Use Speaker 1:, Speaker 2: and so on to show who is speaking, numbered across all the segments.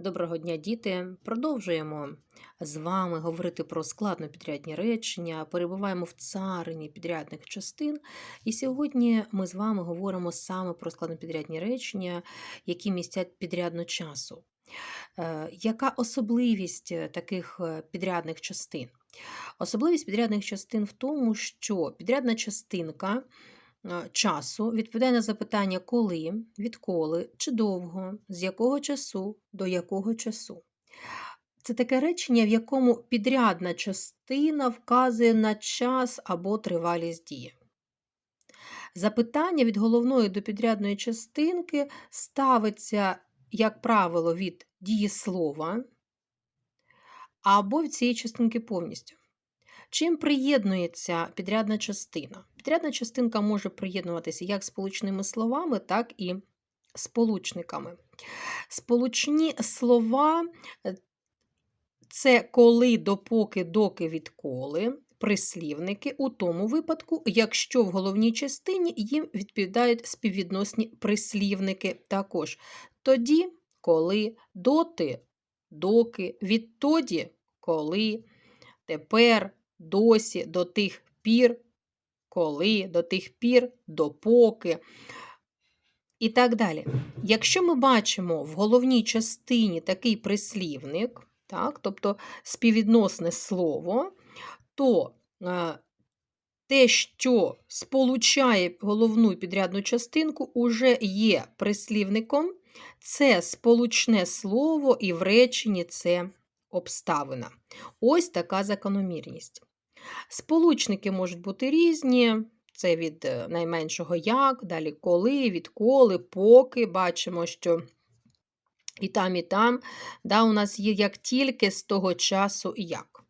Speaker 1: Доброго дня, діти! Продовжуємо з вами говорити про складнопідрядні речення. Перебуваємо в царині підрядних частин. І сьогодні ми з вами говоримо саме про складнопідрядні речення, які містять підрядну часу. Е, Яка особливість е, таких е, підрядних частин? Особливість підрядних частин в тому, що підрядна частинка часу відповідає на запитання коли, відколи чи довго, з якого часу до якого часу. Це таке речення, в якому підрядна частина вказує на час або тривалість дії. Запитання від головної до підрядної частинки ставиться, як правило, від дієслова або від цієї частинки повністю. Чим приєднується підрядна частина? Підрядна частинка може приєднуватися як сполучними словами, так і сполучниками. Сполучні слова е, це коли, допоки, доки, відколи, прислівники у тому випадку, якщо в головній частині їм відповідають співвідносні прислівники також. Тоді, коли, доти, доки, відтоді, коли, тепер, досі, до тих пір, коли, до тих пір, допоки. І так далі. Якщо ми бачимо в головній частині такий прислівник, так, тобто співвідносне слово, то е, те, що сполучає головну підрядну частинку, уже є прислівником, це сполучне слово, і в реченні це обставина. Ось така закономірність. Сполучники можуть бути різні. Це від е, найменшого як, далі коли, відколи, поки. Бачимо, що і там, і там да, у нас є як тільки з того часу і як.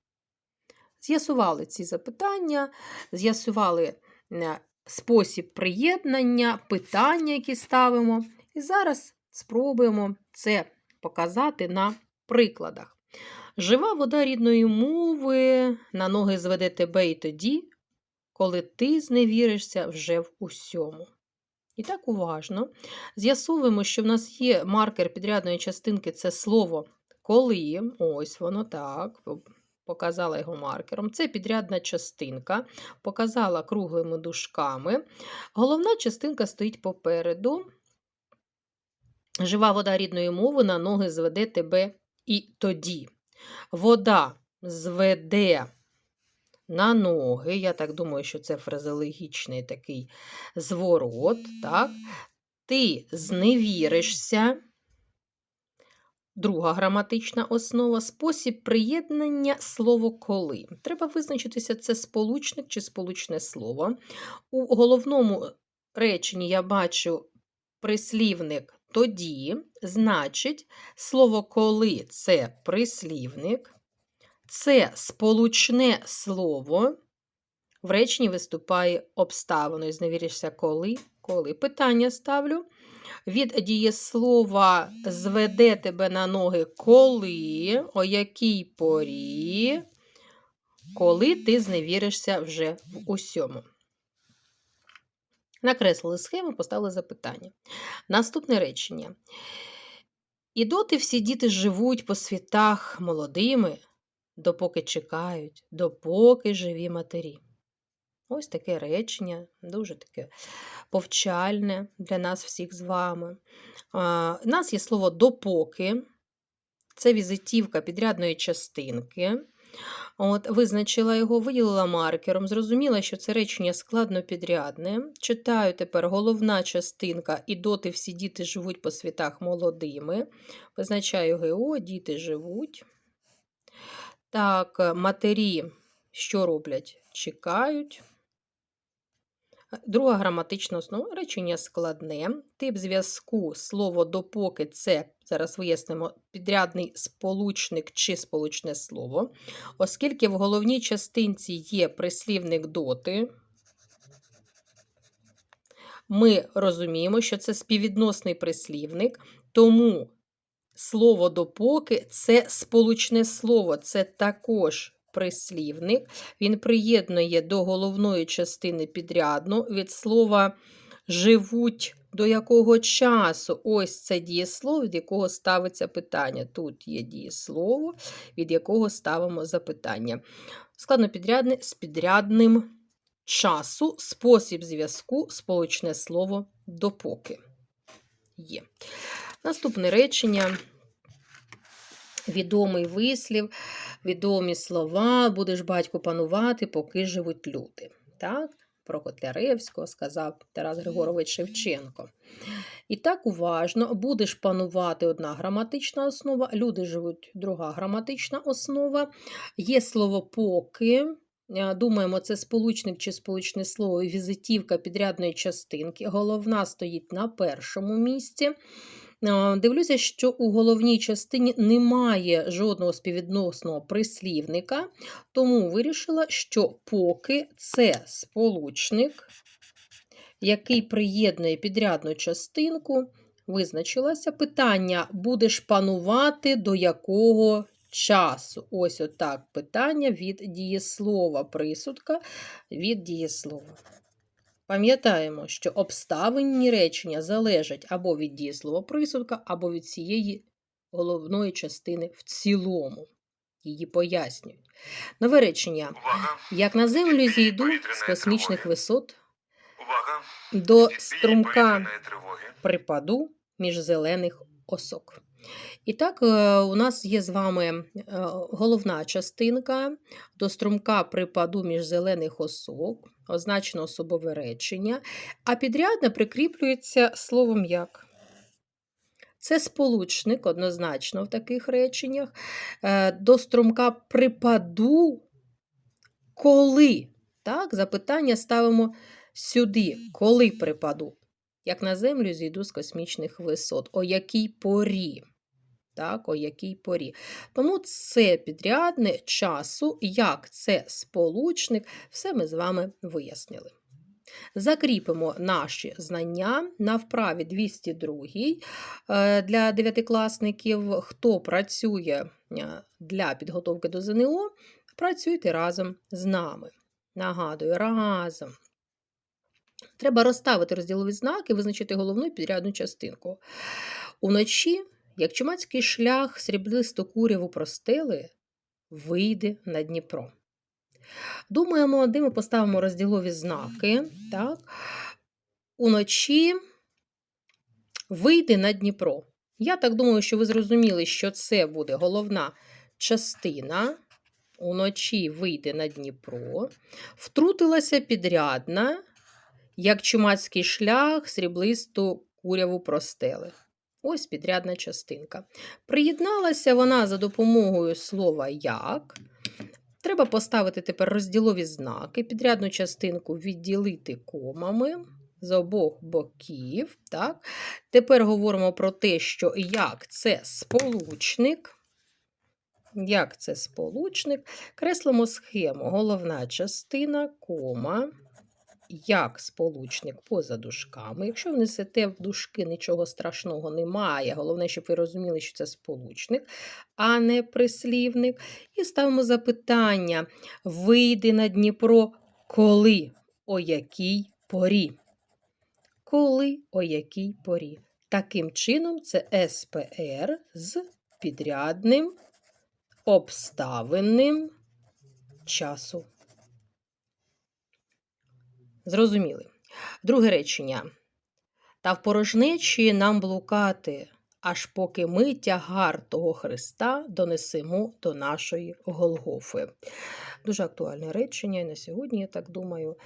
Speaker 1: З'ясували ці запитання, з'ясували е, спосіб приєднання, питання, які ставимо. І зараз спробуємо це показати на прикладах. Жива вода рідної мови, на ноги зведе тебе і тоді, коли ти зневіришся вже в усьому. І так уважно з'ясовуємо, що в нас є маркер підрядної частинки це слово коли. Ось воно так, показала його маркером. Це підрядна частинка, показала круглими дужками. Головна частинка стоїть попереду. Жива вода рідної мови на ноги зведе тебе і тоді. Вода зведе на ноги. Я так думаю, що це фразеологічний такий зворот. Так? Ти зневіришся. Друга граматична основа спосіб приєднання слово коли. Треба визначитися, це сполучник чи сполучне слово. У головному реченні я бачу прислівник тоді, значить, слово коли це прислівник. Це сполучне слово. В реченні виступає обставиною. Зневіришся коли? Коли. Питання ставлю. Від дієслова зведе тебе на ноги коли, о якій порі, коли ти зневіришся вже в усьому. Накреслили схему, поставили запитання. Наступне речення. І доти всі діти живуть по світах молодими, допоки чекають, допоки живі матері. Ось таке речення, дуже таке повчальне для нас всіх з вами. У нас є слово допоки, це візитівка підрядної частинки. От, Визначила його, виділила маркером, зрозуміла, що це речення складнопідрядне. Читаю тепер головна частинка, і доти всі діти живуть по світах молодими. Визначаю ГО, діти живуть. Так, матері що роблять? Чекають. Друга граматична основа речення складне. Тип зв'язку слово допоки це, зараз вияснимо, підрядний сполучник чи сполучне слово. Оскільки в головній частинці є прислівник доти, ми розуміємо, що це співвідносний прислівник, тому слово допоки це сполучне слово, це також прислівник. Він приєднує до головної частини підрядну від слова живуть до якого часу? Ось це дієслово, від якого ставиться питання. Тут є дієслово, від якого ставимо запитання. Складнопідрядне з підрядним часу, спосіб зв'язку, сполучне слово допоки. Є. Наступне речення. Відомий вислів, відомі слова, будеш батько панувати, поки живуть люди. Так? Про Котляревського сказав Тарас Григорович Шевченко. І так уважно, будеш панувати одна граматична основа, люди живуть друга граматична основа. Є слово поки. Е, Думаємо, це сполучник чи сполучне слово, візитівка підрядної частинки. Головна стоїть на першому місці. Дивлюся, що у головній частині немає жодного співвідносного прислівника, тому вирішила, що поки це сполучник, який приєднує підрядну частинку, визначилося питання: будеш панувати до якого часу? Ось отак питання від дієслова, присудка від дієслова. Пам'ятаємо, що обставинні речення залежать або від дієслова присудка, або від цієї головної частини в цілому. Її пояснюють. Нове речення.
Speaker 2: Увага!
Speaker 1: Як на землю зійду з космічних
Speaker 2: тривоги.
Speaker 1: висот,
Speaker 2: Увага!
Speaker 1: до струмка припаду між зелених осок. І так, е, у нас є з вами е, головна частинка до струмка припаду між зелених осок, означено особове речення, а підрядне прикріплюється словом як. Це сполучник однозначно в таких реченнях. Е, До струмка припаду коли. Так, запитання ставимо сюди. Коли припаду? Як на землю зійду з космічних висот. О якій порі? Так, о якій порі. Тому це підрядне часу, як це сполучник, все ми з вами вияснили. Закріпимо наші знання на вправі 202 е, для дев'ятикласників. Хто працює е, для підготовки до ЗНО, працюйте разом з нами. Нагадую, разом. Треба розставити розділові знаки, визначити головну підрядну частинку. Уночі, як чумацький шлях сріблисто куряву простели, вийде на Дніпро. Думаємо, де ми поставимо розділові знаки. Так? Уночі вийде на Дніпро. Я так думаю, що ви зрозуміли, що це буде головна частина. Уночі вийде на Дніпро. Втрутилася підрядна, як чумацький шлях, сріблисту куряву простели. Ось підрядна частинка. Приєдналася вона за допомогою слова як. Треба поставити тепер розділові знаки, підрядну частинку відділити комами з обох боків. Так? Тепер говоримо про те, що як це сполучник. Як це сполучник? Креслимо схему. Головна частина, кома, як сполучник поза дужками. Якщо внесете в дужки, нічого страшного немає. Головне, щоб ви розуміли, що це сполучник, а не прислівник. І ставимо запитання: вийди на Дніпро коли? О якій порі? Коли о якій порі? Таким чином, це СПР з підрядним обставинним часу. Зрозуміли. Друге речення. Та в порожнечі нам блукати, аж поки ми тягар того Христа донесемо до нашої Голгофи. Дуже актуальне речення на сьогодні, я так думаю.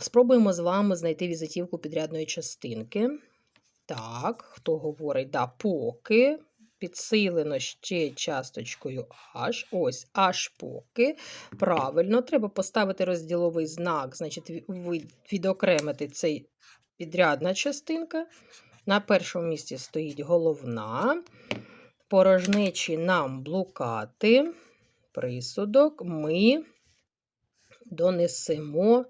Speaker 1: Спробуємо з вами знайти візитівку підрядної частинки. Так, хто говорить, да, поки. Підсилено ще часточкою аж. Ось, аж поки. Правильно, треба поставити розділовий знак, значить, відокремити цей підрядна частинка. На першому місці стоїть головна. Порожнечі нам блукати. Присудок ми донесемо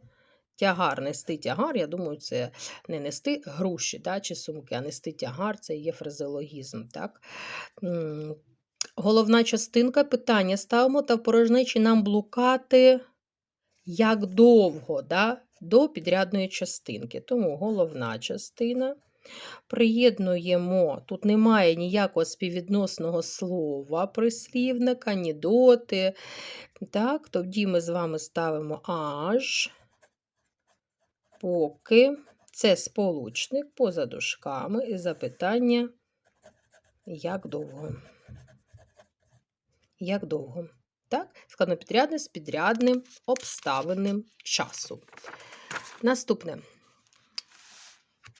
Speaker 1: тягар. Нести тягар, я думаю, це не нести груші да, чи сумки, а нести тягар це є фразеологізм. Так? Головна частинка питання ставимо та в порожнечі нам блукати як довго. Да? до підрядної частинки. Тому головна частина. Приєднуємо, тут немає ніякого співвідносного слова, прислівника, ні доти. Так, тоді ми з вами ставимо аж, поки. Це сполучник поза дужками і запитання, як довго. Як довго? Так, складнопідрядне з підрядним обставинним часу. Наступне.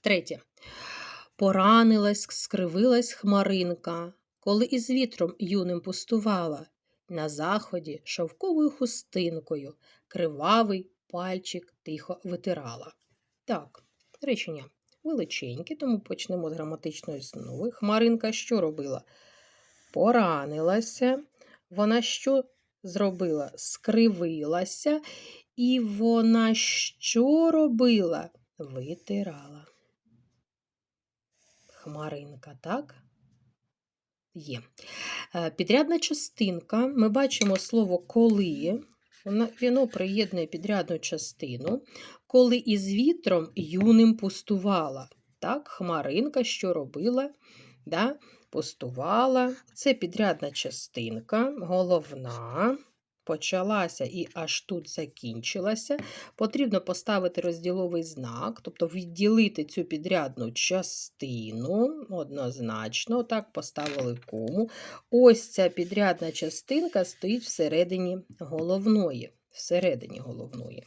Speaker 1: Третє. Поранилась, скривилась хмаринка, коли із вітром юним пустувала, на заході шовковою хустинкою кривавий пальчик тихо витирала. Так, речення величенькі, тому почнемо з граматичної основи. Хмаринка що робила? Поранилася. Вона що зробила? Скривилася, і вона що робила? Витирала. Хмаринка, так? Є. Е, Підрядна частинка. Ми бачимо слово коли. Воно приєднує підрядну частину, коли із вітром юним пустувала. Так, хмаринка що робила? Да? Пустувала. Це підрядна частинка, головна. Почалася і аж тут закінчилася. Потрібно поставити розділовий знак, тобто відділити цю підрядну частину однозначно. Так, поставили кому. Ось ця підрядна частинка стоїть всередині головної. Всередині головної.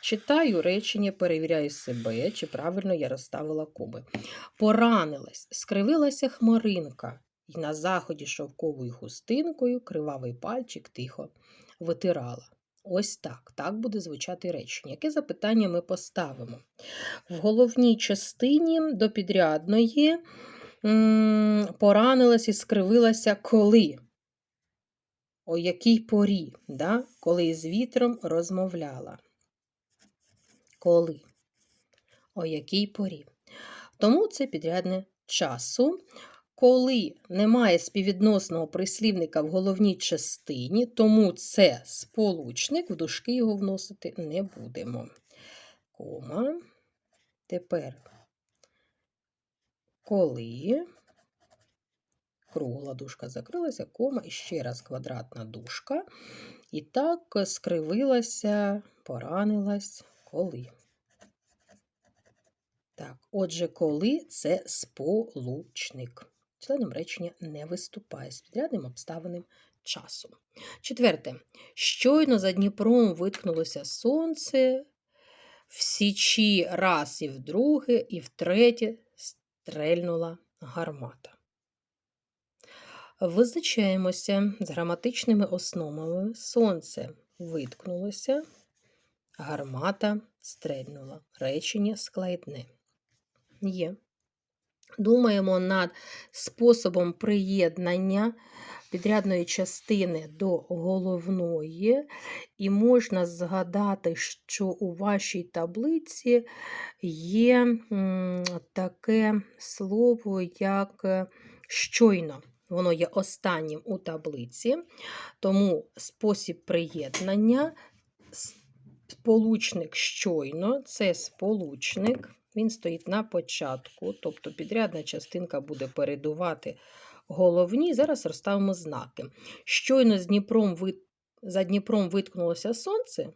Speaker 1: Читаю речення, перевіряю себе, чи правильно я розставила коми. Поранилась, скривилася хмаринка, і на заході шовковою хустинкою кривавий пальчик тихо витирала. Ось так. Так буде звучати речення. Яке запитання ми поставимо? В головній частині до підрядної поранилась і скривилася коли? О якій порі, да? коли з вітром розмовляла. Коли? О якій порі? Тому це підрядне часу. Коли немає співвідносного прислівника в головній частині, тому це сполучник, в дужки його вносити не будемо. Кома. Тепер коли кругла дужка закрилася, кома і ще раз квадратна дужка. І так скривилася, поранилась, коли. Так, отже, коли це сполучник. Членом речення не виступає з підрядним обставиним часу. Четверте. Щойно за Дніпром виткнулося сонце, в січі раз і вдруге, і втретє стрельнула гармата. Визначаємося з граматичними основами. Сонце виткнулося, гармата стрельнула. Речення складне. Є. Думаємо над способом приєднання підрядної частини до головної, і можна згадати, що у вашій таблиці є таке слово, як е, щойно. Воно є останнім у таблиці, тому спосіб приєднання, сполучник щойно це сполучник. Він стоїть на початку, тобто підрядна частинка буде передувати головні. Зараз розставимо знаки. Щойно з Дніпром вит... за Дніпром виткнулося сонце.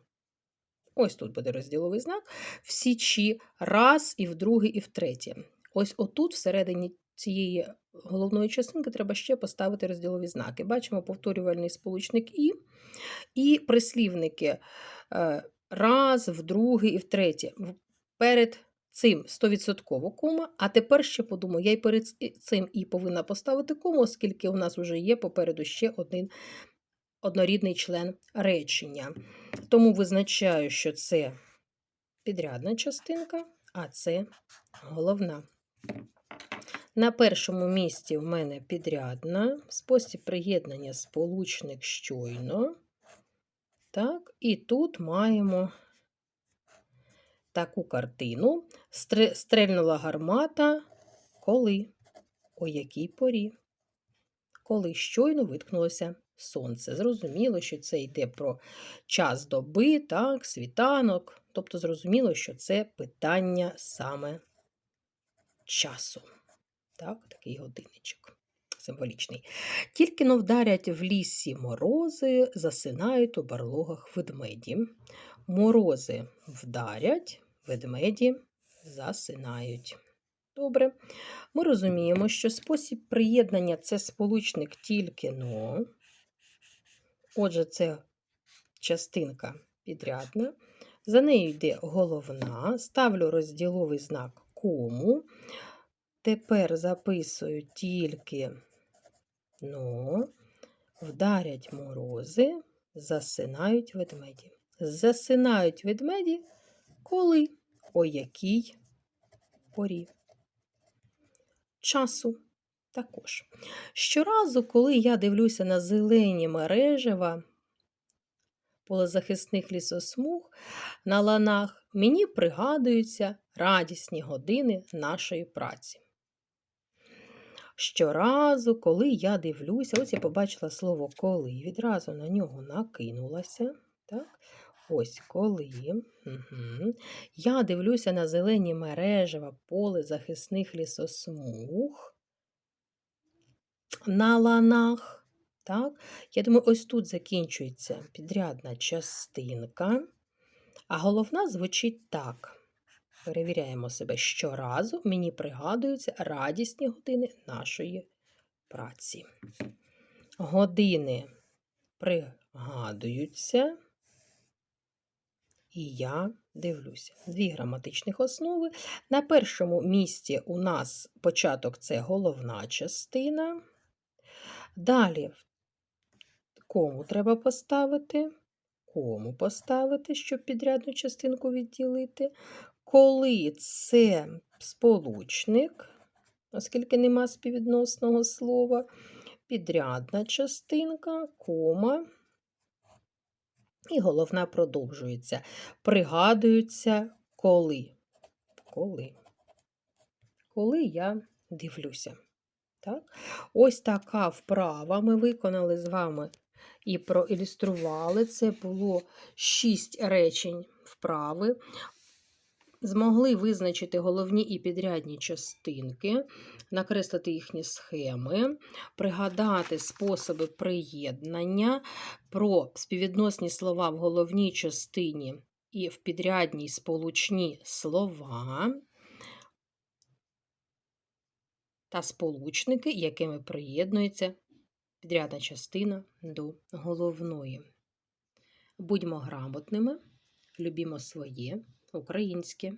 Speaker 1: Ось тут буде розділовий знак. В січі раз, і вдруге, і втретє. Ось отут, всередині цієї головної частинки, треба ще поставити розділові знаки. Бачимо повторювальний сполучник І, і прислівники е, раз, вдруге і втретє. Перед цим 100% кома, а тепер ще подумаю, я й перед цим і повинна поставити кому, оскільки у нас вже є попереду ще один однорідний член речення. Тому визначаю, що це підрядна частинка, а це головна. На першому місці в мене підрядна, спосіб приєднання сполучник щойно. Так, і тут маємо таку картину. Стрельнула гармата, коли? О якій порі? Коли щойно виткнулося сонце. Зрозуміло, що це йде про час доби, так, світанок, Тобто, зрозуміло, що це питання саме часу. Так, такий годинничок символічний. Тільки но вдарять в лісі морози, засинають у барлогах ведмеді. Морози вдарять, ведмеді засинають. Добре. Ми розуміємо, що спосіб приєднання це сполучник тільки но. Отже, це частинка підрядна. За нею йде головна. Ставлю розділовий знак кому. Тепер записую тільки но. Вдарять морози, засинають ведмеді. Засинають ведмеді коли? О якій порі? Часу також. Щоразу, коли я дивлюся на зелені мережева полезахисних лісосмуг на ланах, мені пригадуються радісні години нашої праці. Щоразу, коли я дивлюся, ось я побачила слово коли, відразу на нього накинулася. Так? Ось коли. Угу. Я дивлюся на зелені мережева поле захисних лісосмуг на ланах. Так? Я думаю, ось тут закінчується підрядна частинка, а головна звучить так. Перевіряємо себе щоразу, мені пригадуються радісні години нашої праці. Години пригадуються, і я дивлюся. Дві граматичних основи. На першому місці у нас початок це головна частина. Далі кому треба поставити, кому поставити, щоб підрядну частинку відділити. Коли це сполучник, оскільки нема співвідносного слова, підрядна частинка, кома, і головна продовжується. Пригадуються коли. Коли. Коли я дивлюся. Так? Ось така вправа ми виконали з вами і проілюстрували. Це було шість речень вправи. Змогли визначити головні і підрядні частинки, накреслити їхні схеми, пригадати способи приєднання, про співвідносні слова в головній частині і в підрядній сполучні слова та сполучники, якими приєднується підрядна частина до головної. Будьмо грамотними, любімо своє українське.